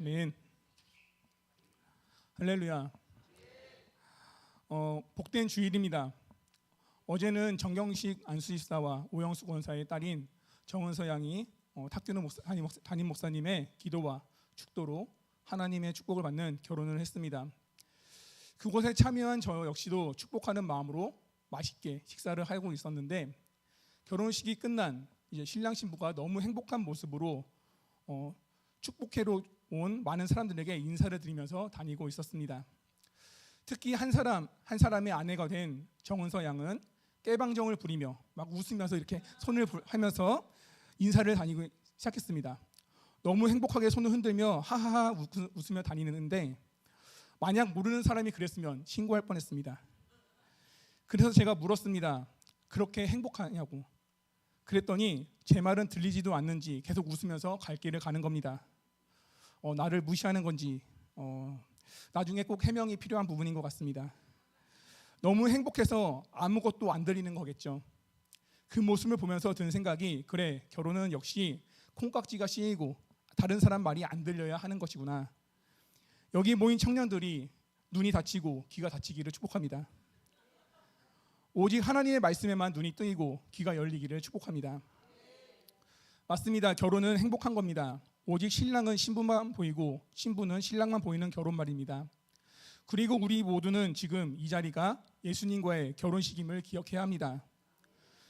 아멘. 할렐루야. 어, 복된 주일입니다. 어제는 정경식 안수집사와 오영수 권사의 딸인 정은서 양이 어, 탁준호 목사, 담임, 목사, 담임 목사님의 기도와 축도로 하나님의 축복을 받는 결혼을 했습니다. 그곳에 참여한 저 역시도 축복하는 마음으로 맛있게 식사를 하고 있었는데 결혼식이 끝난 이제 신랑 신부가 너무 행복한 모습으로 어, 축복회로 온 많은 사람들에게 인사를 드리면서 다니고 있었습니다. 특히 한 사람 한 사람의 아내가 된 정은서 양은 깨방정을 부리며 막 웃으면서 이렇게 손을 불- 하면서 인사를 다니고 시작했습니다. 너무 행복하게 손을 흔들며 하하하 웃- 웃으며 다니는데 만약 모르는 사람이 그랬으면 신고할 뻔했습니다. 그래서 제가 물었습니다. 그렇게 행복하냐고. 그랬더니 제 말은 들리지도 않는지 계속 웃으면서 갈 길을 가는 겁니다. 어, 나를 무시하는 건지 어, 나중에 꼭 해명이 필요한 부분인 것 같습니다. 너무 행복해서 아무것도 안 들리는 거겠죠. 그 모습을 보면서 든 생각이 그래 결혼은 역시 콩깍지가 씌이고 다른 사람 말이 안 들려야 하는 것이구나. 여기 모인 청년들이 눈이 다치고 귀가 다치기를 축복합니다. 오직 하나님의 말씀에만 눈이 뜨이고 귀가 열리기를 축복합니다. 맞습니다. 결혼은 행복한 겁니다. 오직 신랑은 신부만 보이고 신부는 신랑만 보이는 결혼 말입니다. 그리고 우리 모두는 지금 이 자리가 예수님과의 결혼식임을 기억해야 합니다.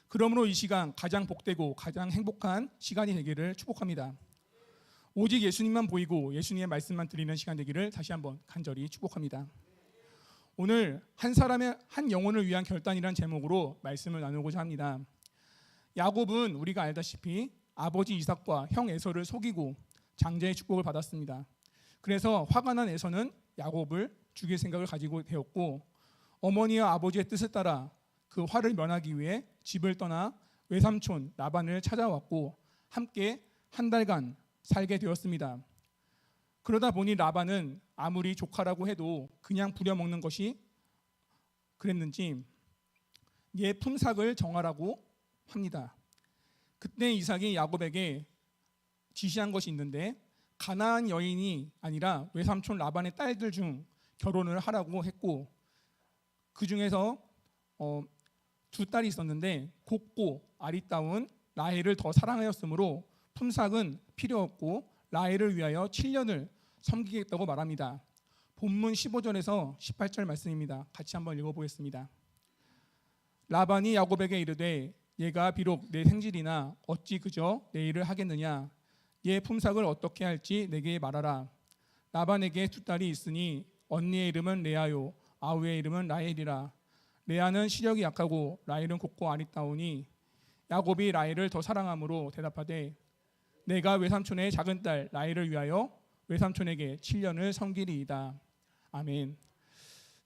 그러므로 이 시간 가장 복되고 가장 행복한 시간이 되기를 축복합니다. 오직 예수님만 보이고 예수님의 말씀만 드리는 시간 되기를 다시 한번 간절히 축복합니다. 오늘 한 사람의 한 영혼을 위한 결단이란 제목으로 말씀을 나누고자 합니다. 야곱은 우리가 알다시피 아버지 이삭과 형 에서를 속이고 장자의 축복을 받았습니다. 그래서 화가 난 에서는 야곱을 죽일 생각을 가지고 되었고 어머니와 아버지의 뜻을 따라 그 화를 면하기 위해 집을 떠나 외삼촌 라반을 찾아왔고 함께 한 달간 살게 되었습니다. 그러다 보니 라반은 아무리 조카라고 해도 그냥 부려먹는 것이 그랬는지 얘 품삯을 정하라고 합니다. 그때 이삭이 야곱에게 지시한 것이 있는데 가나안 여인이 아니라 외삼촌 라반의 딸들 중 결혼을 하라고 했고 그 중에서 어, 두 딸이 있었는데 곱고 아리따운 라헬을 더 사랑하였으므로 품삯은 필요 없고 라헬을 위하여 7년을 섬기겠다고 말합니다. 본문 15절에서 18절 말씀입니다. 같이 한번 읽어보겠습니다. 라반이 야곱에게 이르되 얘가 비록 내 생질이나 어찌 그저 내 일을 하겠느냐 얘 품삯을 어떻게 할지 내게 말하라. 라반에게 두 딸이 있으니 언니의 이름은 레아요 아우의 이름은 라헬이라. 레아는 시력이 약하고 라헬은 곱고 아리따우니 야곱이 라헬을 더 사랑함으로 대답하되 내가 외삼촌의 작은 딸 라헬을 위하여 외삼촌에게 7년을 섬기리이다. 아멘.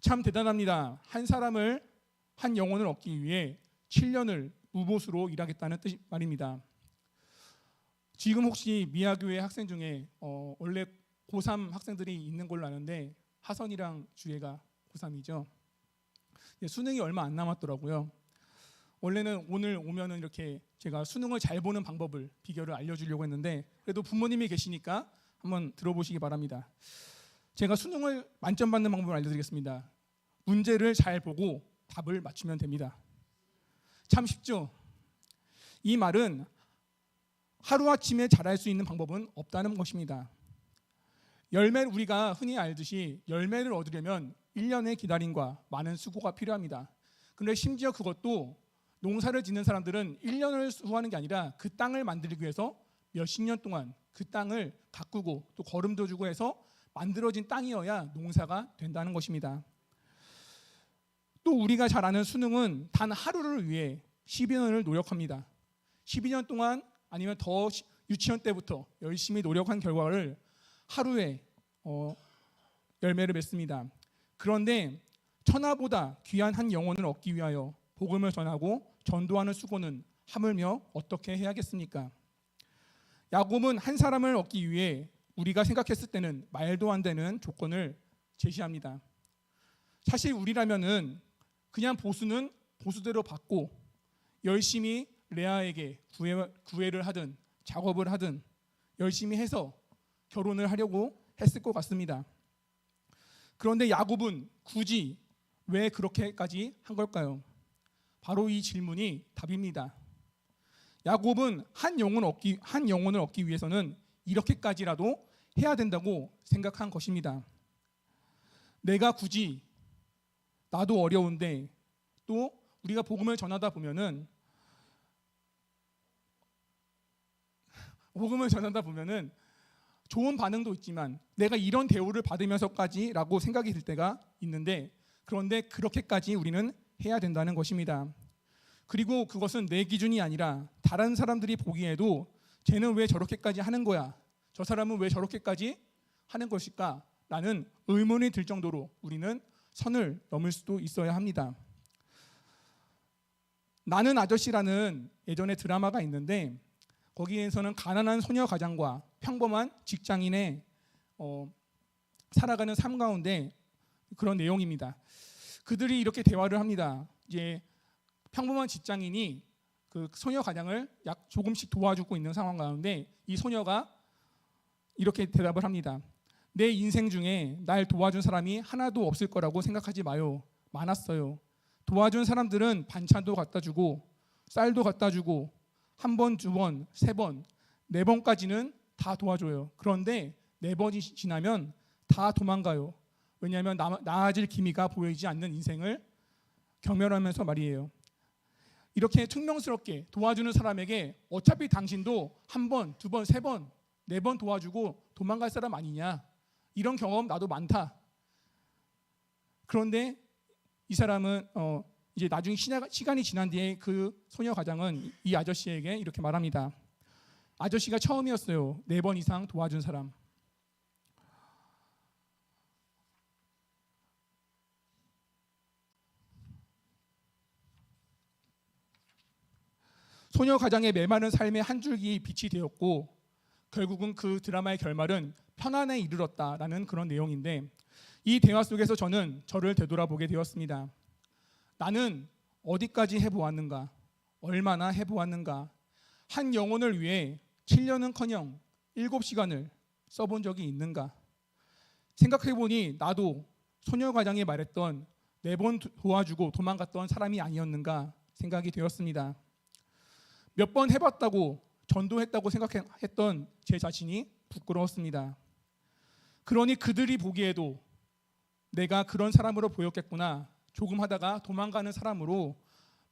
참 대단합니다. 한 사람을 한 영혼을 얻기 위해 7년을 무보수로 일하겠다는 뜻 말입니다. 지금 혹시 미아교회 학생 중에 어, 원래 고3 학생들이 있는 걸로 아는데 하선이랑 주혜가 고3이죠. 수능이 얼마 안 남았더라고요. 원래는 오늘 오면은 이렇게 제가 수능을 잘 보는 방법을 비결을 알려주려고 했는데 그래도 부모님이 계시니까 한번 들어보시기 바랍니다. 제가 수능을 만점 받는 방법을 알려드리겠습니다. 문제를 잘 보고 답을 맞추면 됩니다. 참 쉽죠. 이 말은 하루아침에 잘할 수 있는 방법은 없다는 것입니다. 열매를 우리가 흔히 알듯이 열매를 얻으려면 1년의 기다림과 많은 수고가 필요합니다. 그런데 심지어 그것도 농사를 짓는 사람들은 1년을 수고하는 게 아니라 그 땅을 만들기 위해서 몇십 년 동안 그 땅을 가꾸고 또 거름도 주고 해서 만들어진 땅이어야 농사가 된다는 것입니다. 또 우리가 잘 아는 수능은 단 하루를 위해 12년을 노력합니다. 12년 동안 아니면 더 시- 유치원 때부터 열심히 노력한 결과를 하루에 어, 열매를 맺습니다. 그런데 천하보다 귀한 한 영혼을 얻기 위하여 복음을 전하고 전도하는 수고는 하물며 어떻게 해야겠습니까? 야곱은 한 사람을 얻기 위해 우리가 생각했을 때는 말도 안 되는 조건을 제시합니다. 사실 우리라면은 그냥 보수는 보수대로 받고 열심히 레아에게 구애, 구애를 하든 작업을 하든 열심히 해서 결혼을 하려고 했을 것 같습니다. 그런데 야곱은 굳이 왜 그렇게까지 한 걸까요? 바로 이 질문이 답입니다. 야곱은 한 영혼을 얻기 한 영혼을 얻기 위해서는 이렇게까지라도 해야 된다고 생각한 것입니다. 내가 굳이 나도 어려운데 또 우리가 복음을 전하다 보면은 복음을 전하다 보면은 좋은 반응도 있지만 내가 이런 대우를 받으면서까지라고 생각이 들 때가 있는데 그런데 그렇게까지 우리는 해야 된다는 것입니다. 그리고 그것은 내 기준이 아니라 다른 사람들이 보기에도 쟤는 왜 저렇게까지 하는 거야? 저 사람은 왜 저렇게까지 하는 것일까? 라는 의문이 들 정도로 우리는 선을 넘을 수도 있어야 합니다. 나는 아저씨라는 예전에 드라마가 있는데 거기에서는 가난한 소녀 가장과 평범한 직장인의 어, 살아가는 삶 가운데 그런 내용입니다. 그들이 이렇게 대화를 합니다. 이제 평범한 직장인이 그 소녀 가장을 약 조금씩 도와주고 있는 상황 가운데 이 소녀가 이렇게 대답을 합니다. 내 인생 중에 날 도와준 사람이 하나도 없을 거라고 생각하지 마요. 많았어요. 도와준 사람들은 반찬도 갖다 주고 쌀도 갖다 주고 한 번, 두 번, 세 번, 네 번까지는 다 도와줘요. 그런데 네 번이 지나면 다 도망가요. 왜냐하면 나, 나아질 기미가 보이지 않는 인생을 경멸하면서 말이에요. 이렇게 퉁명스럽게 도와주는 사람에게 어차피 당신도 한 번, 두 번, 세 번, 네 번 도와주고 도망갈 사람 아니냐. 이런 경험 나도 많다. 그런데 이 사람은 어, 이제 나중에 시간이 지난 뒤에 그 소녀 가장은 이 아저씨에게 이렇게 말합니다. 아저씨가 처음이었어요. 네 번 이상 도와준 사람. 소녀 가장의 메마른 삶의 한 줄기 빛이 되었고 결국은 그 드라마의 결말은 편안에 이르렀다라는 그런 내용인데 이 대화 속에서 저는 저를 되돌아보게 되었습니다. 나는 어디까지 해보았는가? 얼마나 해보았는가? 한 영혼을 위해 7년은커녕 7시간을 써본 적이 있는가? 생각해보니 나도 소녀 과장이 말했던 네 번 도와주고 도망갔던 사람이 아니었는가 생각이 되었습니다. 몇 번 해봤다고 전도했다고 생각했던 제 자신이 부끄러웠습니다. 그러니 그들이 보기에도 내가 그런 사람으로 보였겠구나. 조금 하다가 도망가는 사람으로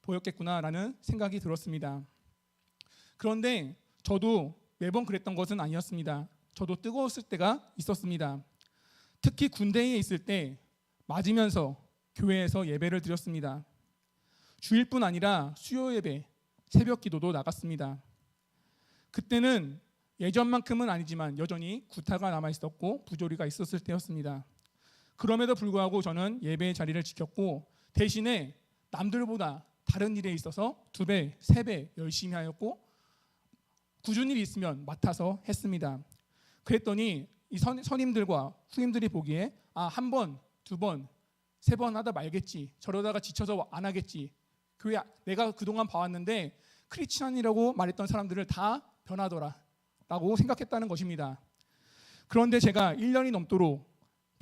보였겠구나라는 생각이 들었습니다. 그런데 저도 매번 그랬던 것은 아니었습니다. 저도 뜨거웠을 때가 있었습니다. 특히 군대에 있을 때 맞으면서 교회에서 예배를 드렸습니다. 주일뿐 아니라 수요 예배, 새벽 기도도 나갔습니다. 그때는 예전만큼은 아니지만 여전히 구타가 남아 있었고 부조리가 있었을 때였습니다. 그럼에도 불구하고 저는 예배의 자리를 지켰고 대신에 남들보다 다른 일에 있어서 두 배, 세 배 열심히 하였고 굳은 일이 있으면 맡아서 했습니다. 그랬더니 이 선, 선임들과 후임들이 보기에 아 한 번, 두 번, 세 번 하다 말겠지. 저러다가 지쳐서 안 하겠지. 교회 내가 그동안 봐왔는데 크리스천이라고 말했던 사람들을 다 변하더라 라고 생각했다는 것입니다. 그런데 제가 1년이 넘도록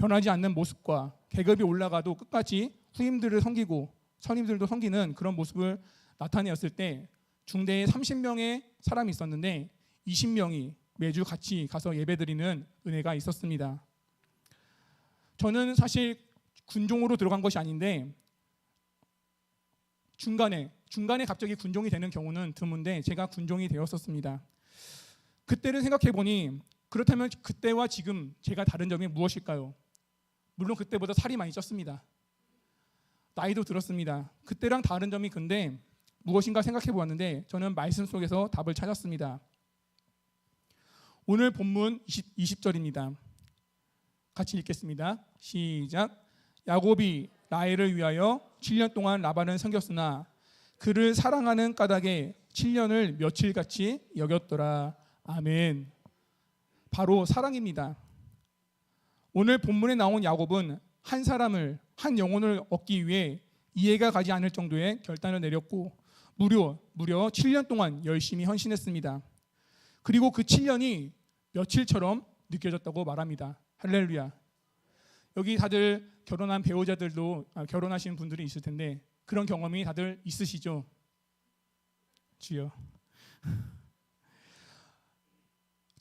변하지 않는 모습과 계급이 올라가도 끝까지 후임들을 섬기고 선임들도 섬기는 그런 모습을 나타내었을 때 중대에 30명의 사람이 있었는데 20명이 매주 같이 가서 예배드리는 은혜가 있었습니다. 저는 사실 군종으로 들어간 것이 아닌데 중간에 중간에 갑자기 군종이 되는 경우는 드문데 제가 군종이 되었었습니다. 그때를 생각해 보니 그렇다면 그때와 지금 제가 다른 점이 무엇일까요? 물론 그때보다 살이 많이 쪘습니다. 나이도 들었습니다. 그때랑 다른 점이 근데 무엇인가 생각해 보았는데 저는 말씀 속에서 답을 찾았습니다. 오늘 본문 20, 20 절입니다. 같이 읽겠습니다. 시작. 야곱이 라헬을 위하여 7년 동안 라반을 섬겼으나 그를 사랑하는 까닭에 7년을 며칠같이 여겼더라. 아멘. 바로 사랑입니다. 오늘 본문에 나온 야곱은 한 사람을 한 영혼을 얻기 위해 이해가 가지 않을 정도의 결단을 내렸고 무려 무려 7년 동안 열심히 헌신했습니다. 그리고 그 7년이 며칠처럼 느껴졌다고 말합니다. 할렐루야. 여기 다들 결혼한 배우자들도 아, 결혼하신 분들이 있을 텐데 그런 경험이 다들 있으시죠? 주여.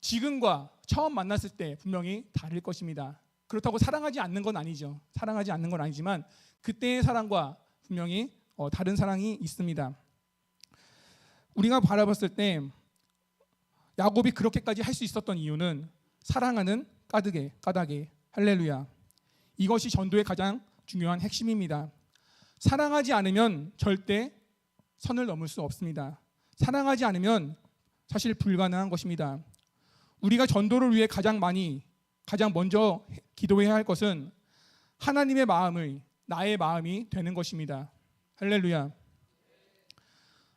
지금과 처음 만났을 때 분명히 다를 것입니다. 그렇다고 사랑하지 않는 건 아니죠. 사랑하지 않는 건 아니지만 그때의 사랑과 분명히 어, 다른 사랑이 있습니다. 우리가 바라봤을 때 야곱이 그렇게까지 할 수 있었던 이유는 사랑하는 까닭에 까닭에 할렐루야. 이것이 전도의 가장 중요한 핵심입니다. 사랑하지 않으면 절대 선을 넘을 수 없습니다. 사랑하지 않으면 사실 불가능한 것입니다. 우리가 전도를 위해 가장 많이 가장 먼저 기도해야 할 것은 하나님의 마음을 나의 마음이 되는 것입니다. 할렐루야.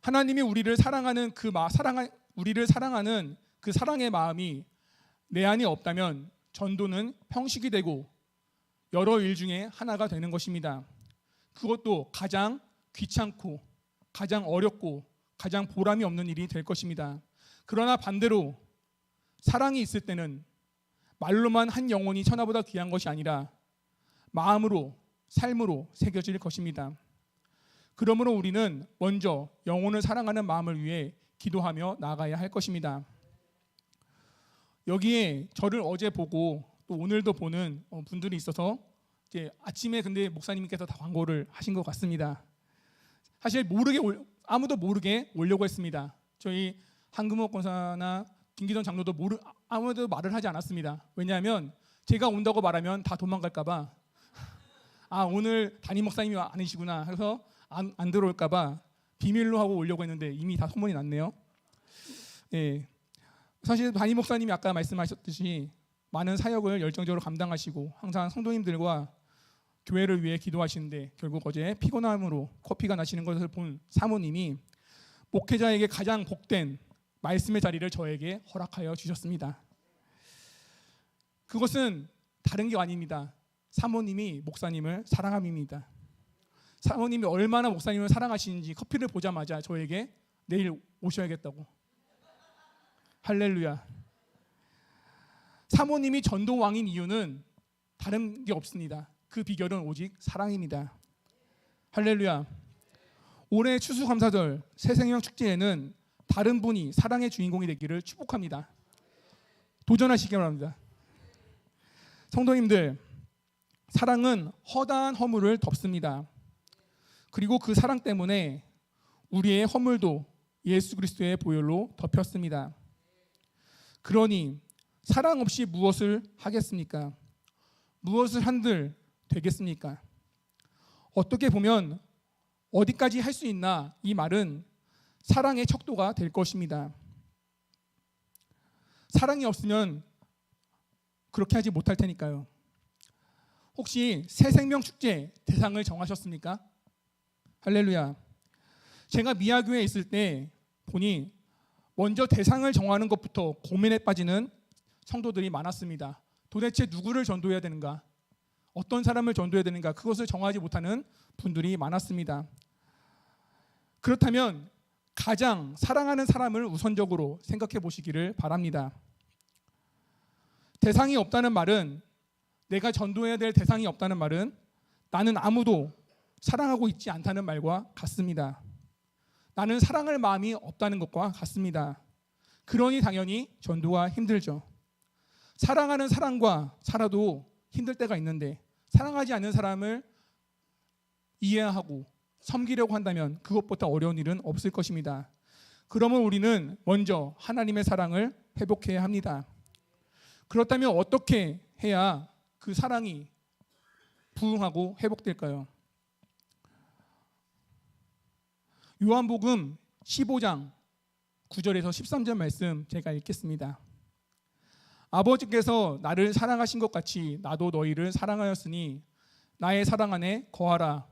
하나님이 우리를 사랑하는 그 마, 사랑 우리를 사랑하는 그 사랑의 마음이 내 안에 없다면 전도는 형식이 되고 여러 일 중에 하나가 되는 것입니다. 그것도 가장 귀찮고 가장 어렵고 가장 보람이 없는 일이 될 것입니다. 그러나 반대로 사랑이 있을 때는 말로만 한 영혼이 천하보다 귀한 것이 아니라 마음으로 삶으로 새겨질 것입니다. 그러므로 우리는 먼저 영혼을 사랑하는 마음을 위해 기도하며 나아가야 할 것입니다. 여기에 저를 어제 보고 또 오늘도 보는 어, 분들이 있어서 이제 아침에 근데 목사님께서 다 광고를 하신 것 같습니다. 사실 모르게 올- 아무도 모르게 오려고 했습니다. 저희 한금옥 권사나 김기돈 장로도 모르 아무도 말을 하지 않았습니다. 왜냐하면 제가 온다고 말하면 다 도망갈까봐 아 오늘 담임 목사님이 아니시구나 해서 안, 안 들어올까봐 비밀로 하고 오려고 했는데 이미 다 소문이 났네요. 예, 사실 담임 목사님이 아까 말씀하셨듯이 많은 사역을 열정적으로 감당하시고 항상 성도님들과 교회를 위해 기도하시는데 결국 어제 피곤함으로 커피가 나시는 것을 본 사모님이 목회자에게 가장 복된 말씀의 자리를 저에게 허락하여 주셨습니다. 그것은 다른 게 아닙니다. 사모님이 목사님을 사랑함입니다. 사모님이 얼마나 목사님을 사랑하시는지 커피를 보자마자 저에게 내일 오셔야겠다고. 할렐루야. 사모님이 전도왕인 이유는 다른 게 없습니다. 그 비결은 오직 사랑입니다. 할렐루야. 올해 추수감사절 새생명 축제에는 다른 분이 사랑의 주인공이 되기를 축복합니다. 도전하시기 바랍니다. 성도님들, 사랑은 허다한 허물을 덮습니다. 그리고 그 사랑 때문에 우리의 허물도 예수 그리스도의 보혈로 덮였습니다. 그러니 사랑 없이 무엇을 하겠습니까? 무엇을 한들 되겠습니까? 어떻게 보면 어디까지 할 수 있나 이 말은 사랑의 척도가 될 것입니다. 사랑이 없으면 그렇게 하지 못할 테니까요. 혹시 새 생명 축제 대상을 정하셨습니까? 할렐루야. 제가 미아교에 있을 때 보니 먼저 대상을 정하는 것부터 고민에 빠지는 성도들이 많았습니다. 도대체 누구를 전도해야 되는가? 어떤 사람을 전도해야 되는가? 그것을 정하지 못하는 분들이 많았습니다. 그렇다면 가장 사랑하는 사람을 우선적으로 생각해 보시기를 바랍니다. 대상이 없다는 말은 내가 전도해야 될 대상이 없다는 말은 나는 아무도 사랑하고 있지 않다는 말과 같습니다. 나는 사랑할 마음이 없다는 것과 같습니다. 그러니 당연히 전도가 힘들죠. 사랑하는 사람과 살아도 힘들 때가 있는데 사랑하지 않는 사람을 이해하고 섬기려고 한다면 그것보다 어려운 일은 없을 것입니다. 그러면 우리는 먼저 하나님의 사랑을 회복해야 합니다. 그렇다면 어떻게 해야 그 사랑이 부흥하고 회복될까요? 요한복음 15장 9절에서 13절 말씀 제가 읽겠습니다. 아버지께서 나를 사랑하신 것 같이 나도 너희를 사랑하였으니 나의 사랑 안에 거하라.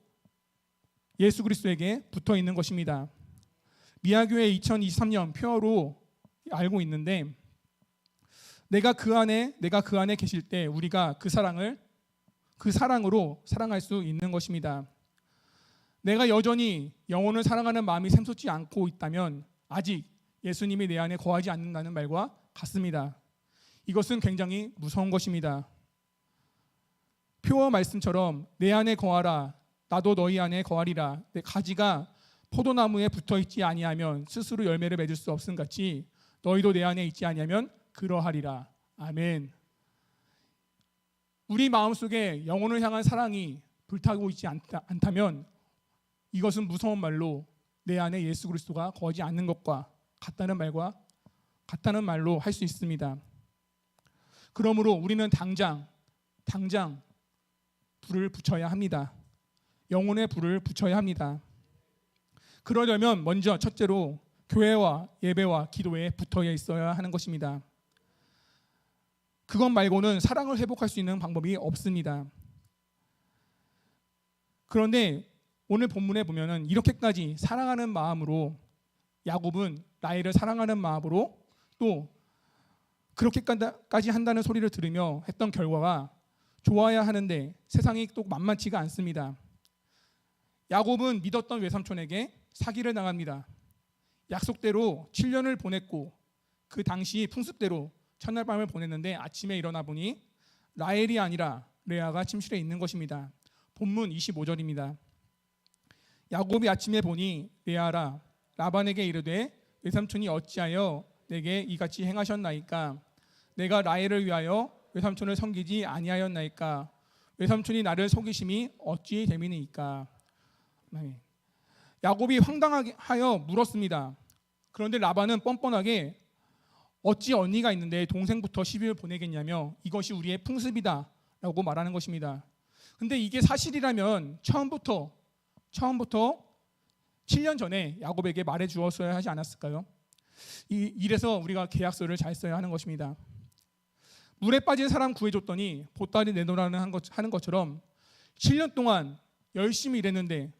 예수 그리스도에게 붙어 있는 것입니다. 미아교회 2023년 표어로 알고 있는데 내가 그 안에 내가 그 안에 계실 때 우리가 그 사랑을 그 사랑으로 사랑할 수 있는 것입니다. 내가 여전히 영혼을 사랑하는 마음이 샘솟지 않고 있다면 아직 예수님이 내 안에 거하지 않는다는 말과 같습니다. 이것은 굉장히 무서운 것입니다. 표어 말씀처럼 내 안에 거하라 나도 너희 안에 거하리라 내 가지가 포도나무에 붙어 있지 아니하면 스스로 열매를 맺을 수 없음 같이 너희도 내 안에 있지 아니하면 그러하리라 아멘. 우리 마음속에 영혼을 향한 사랑이 불타고 있지 않다, 않다면 이것은 무서운 말로 내 안에 예수 그리스도가 거하지 않는 것과 같다는 말과 같다는 말로 할 수 있습니다. 그러므로 우리는 당장 당장 불을 붙여야 합니다. 영혼의 불을 붙여야 합니다. 그러려면 먼저 첫째로 교회와 예배와 기도에 붙어 있어야 하는 것입니다. 그것 말고는 사랑을 회복할 수 있는 방법이 없습니다. 그런데 오늘 본문에 보면은 이렇게까지 사랑하는 마음으로 야곱은 라헬을 사랑하는 마음으로 또 그렇게까지 한다는 소리를 들으며 했던 결과가 좋아야 하는데 세상이 또 만만치가 않습니다. 야곱은 믿었던 외삼촌에게 사기를 당합니다. 약속대로 7년을 보냈고 그 당시 풍습대로 첫날 밤을 보냈는데 아침에 일어나 보니 라헬이 아니라 레아가 침실에 있는 것입니다. 본문 25절입니다. 야곱이 아침에 보니 레아라 라반에게 이르되 외삼촌이 어찌하여 내게 이같이 행하셨나이까 내가 라헬을 위하여 외삼촌을 섬기지 아니하였나이까 외삼촌이 나를 속이심이 어찌 됨이니까 네. 야곱이 황당하게 하여 물었습니다. 그런데 라반은 뻔뻔하게 어찌 언니가 있는데 동생부터 시비를 보내겠냐며 이것이 우리의 풍습이다라고 말하는 것입니다. 근데 이게 사실이라면 처음부터 처음부터 7년 전에 야곱에게 말해 주었어야 하지 않았을까요? 이, 이래서 우리가 계약서를 잘 써야 하는 것입니다. 물에 빠진 사람 구해줬더니 보따리 내놓으라는 하는 것처럼 7년 동안 열심히 일했는데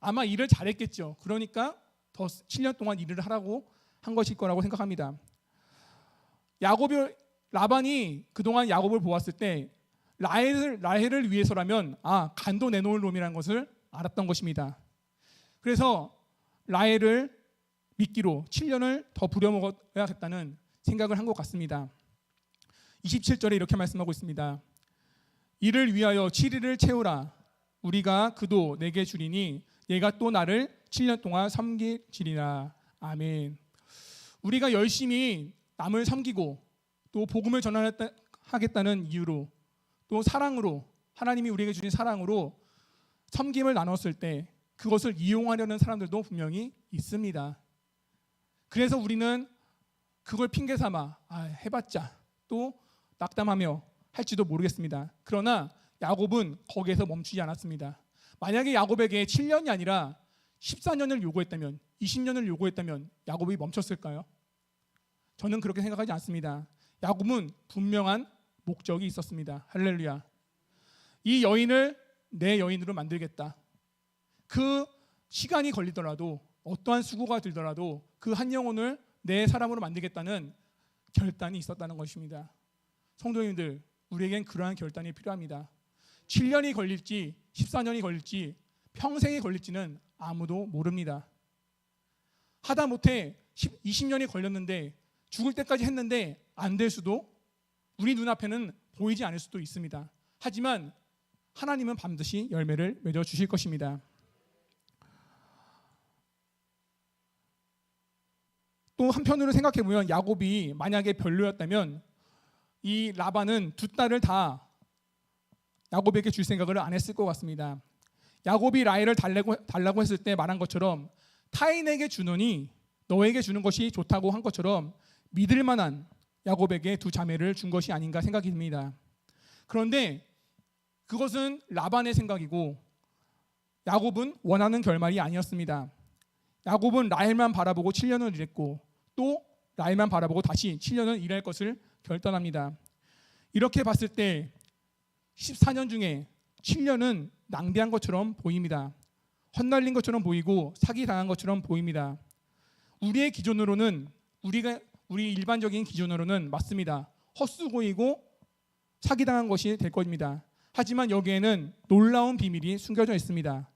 아마 일을 잘했겠죠. 그러니까 더 7년 동안 일을 하라고 한 것일 거라고 생각합니다. 야곱이 라반이 그동안 야곱을 보았을 때 라헬을 라헬을 위해서라면 아 간도 내놓을 놈이라는 것을 알았던 것입니다. 그래서 라헬을 믿기로 7년을 더 부려먹어야겠다는 생각을 한 것 같습니다. 27절에 이렇게 말씀하고 있습니다. 이를 위하여 7일을 채우라. 우리가 그도 내게 주리니 얘가 또 나를 7년 동안 섬길지리라. 아멘. 우리가 열심히 남을 섬기고 또 복음을 전하겠다는 이유로 또 사랑으로 하나님이 우리에게 주신 사랑으로 섬김을 나눴을 때 그것을 이용하려는 사람들도 분명히 있습니다. 그래서 우리는 그걸 핑계 삼아 아, 해봤자 또 낙담하며 할지도 모르겠습니다. 그러나 야곱은 거기에서 멈추지 않았습니다. 만약에 야곱에게 7년이 아니라 14년을 요구했다면 20년을 요구했다면 야곱이 멈췄을까요? 저는 그렇게 생각하지 않습니다. 야곱은 분명한 목적이 있었습니다. 할렐루야. 이 여인을 내 여인으로 만들겠다. 그 시간이 걸리더라도 어떠한 수고가 들더라도 그 한 영혼을 내 사람으로 만들겠다는 결단이 있었다는 것입니다. 성도님들, 우리에겐 그러한 결단이 필요합니다. 7년이 걸릴지 14년이 걸릴지 평생이 걸릴지는 아무도 모릅니다. 하다 못해 20년이 걸렸는데 죽을 때까지 했는데 안 될 수도 우리 눈앞에는 보이지 않을 수도 있습니다. 하지만 하나님은 반드시 열매를 맺어 주실 것입니다. 또 한편으로 생각해 보면 야곱이 만약에 별로였다면 이 라반은 두 딸을 다 야곱에게 줄 생각을 안 했을 것 같습니다. 야곱이 라헬을 달라고, 달라고 했을 때 말한 것처럼 타인에게 주느니 너에게 주는 것이 좋다고 한 것처럼 믿을 만한 야곱에게 두 자매를 준 것이 아닌가 생각이 듭니다. 그런데 그것은 라반의 생각이고 야곱은 원하는 결말이 아니었습니다. 야곱은 라헬만 바라보고 7년을 일했고 또 라헬만 바라보고 다시 7년을 일할 것을 결단합니다. 이렇게 봤을 때 14년 중에 7년은 낭비한 것처럼 보입니다. 헛날린 것처럼 보이고 사기 당한 것처럼 보입니다. 우리의 기준으로는 우리가 우리 일반적인 기준으로는 맞습니다. 헛수고이고 사기 당한 것이 될 겁니다. 하지만 여기에는 놀라운 비밀이 숨겨져 있습니다.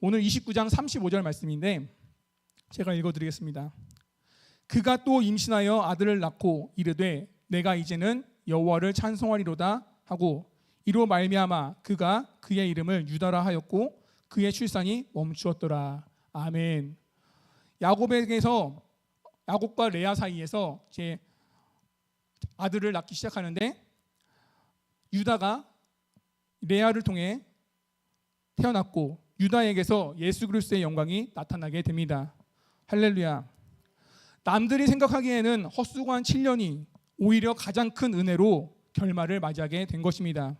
오늘 29장 35절 말씀인데 제가 읽어 드리겠습니다. 그가 또 임신하여 아들을 낳고 이르되 내가 이제는 여호와를 찬송하리로다 하고 이로 말미암아 그가 그의 이름을 유다라 하였고 그의 출산이 멈추었더라. 아멘. 야곱에게서 야곱과 레아 사이에서 제 아들을 낳기 시작하는데 유다가 레아를 통해 태어났고 유다에게서 예수 그리스도의 영광이 나타나게 됩니다. 할렐루야. 남들이 생각하기에는 헛수고한 7년이 오히려 가장 큰 은혜로 결말을 맞이하게 된 것입니다.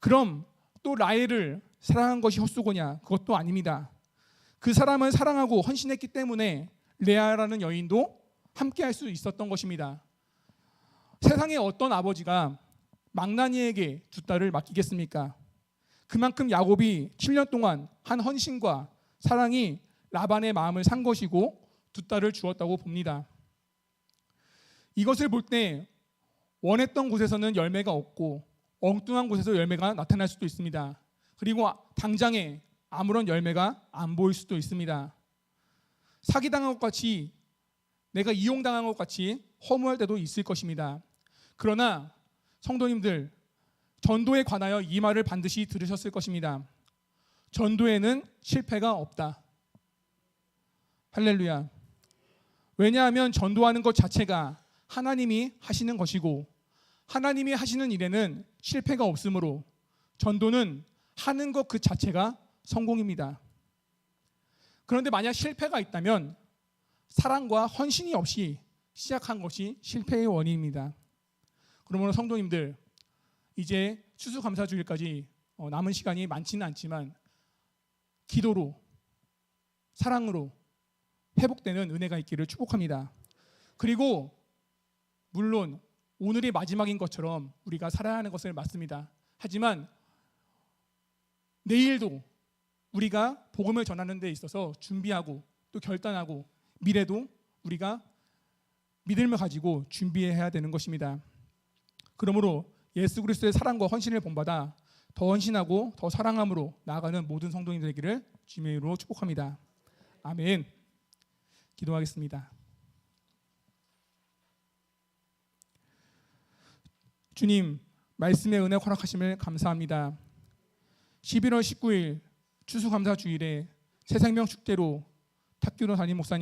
그럼 또 라헬을 사랑한 것이 헛수고냐? 그것도 아닙니다. 그 사람을 사랑하고 헌신했기 때문에 레아라는 여인도 함께 할 수 있었던 것입니다. 세상에 어떤 아버지가 망나니에게 두 딸을 맡기겠습니까? 그만큼 야곱이 7년 동안 한 헌신과 사랑이 라반의 마음을 산 것이고 두 딸을 주었다고 봅니다. 이것을 볼 때 원했던 곳에서는 열매가 없고 엉뚱한 곳에서 열매가 나타날 수도 있습니다. 그리고 당장에 아무런 열매가 안 보일 수도 있습니다. 사기당한 것 같이 내가 이용당한 것 같이 허무할 때도 있을 것입니다. 그러나 성도님들 전도에 관하여 이 말을 반드시 들으셨을 것입니다. 전도에는 실패가 없다. 할렐루야. 왜냐하면 전도하는 것 자체가 하나님이 하시는 것이고 하나님이 하시는 일에는 실패가 없으므로 전도는 하는 것 그 자체가 성공입니다. 그런데 만약 실패가 있다면 사랑과 헌신이 없이 시작한 것이 실패의 원인입니다. 그러므로 성도님들 이제 추수감사주일까지 어, 남은 시간이 많지는 않지만 기도로 사랑으로 회복되는 은혜가 있기를 축복합니다. 그리고 물론 오늘이 마지막인 것처럼 우리가 살아야 하는 것을 맞습니다. 하지만 내일도 우리가 복음을 전하는 데 있어서 준비하고 또 결단하고 미래도 우리가 믿음을 가지고 준비해야 되는 것입니다. 그러므로 예수 그리스도의 사랑과 헌신을 본받아 더 헌신하고 더 사랑함으로 나아가는 모든 주님의 이름으로 축복합니다. 아멘. 기도하겠습니다. 주님, 말씀의 은혜 허락하심을 감사합니다. 11월 19일 추수감사 주일에 새생명 축제로 탁규로 담임 목사님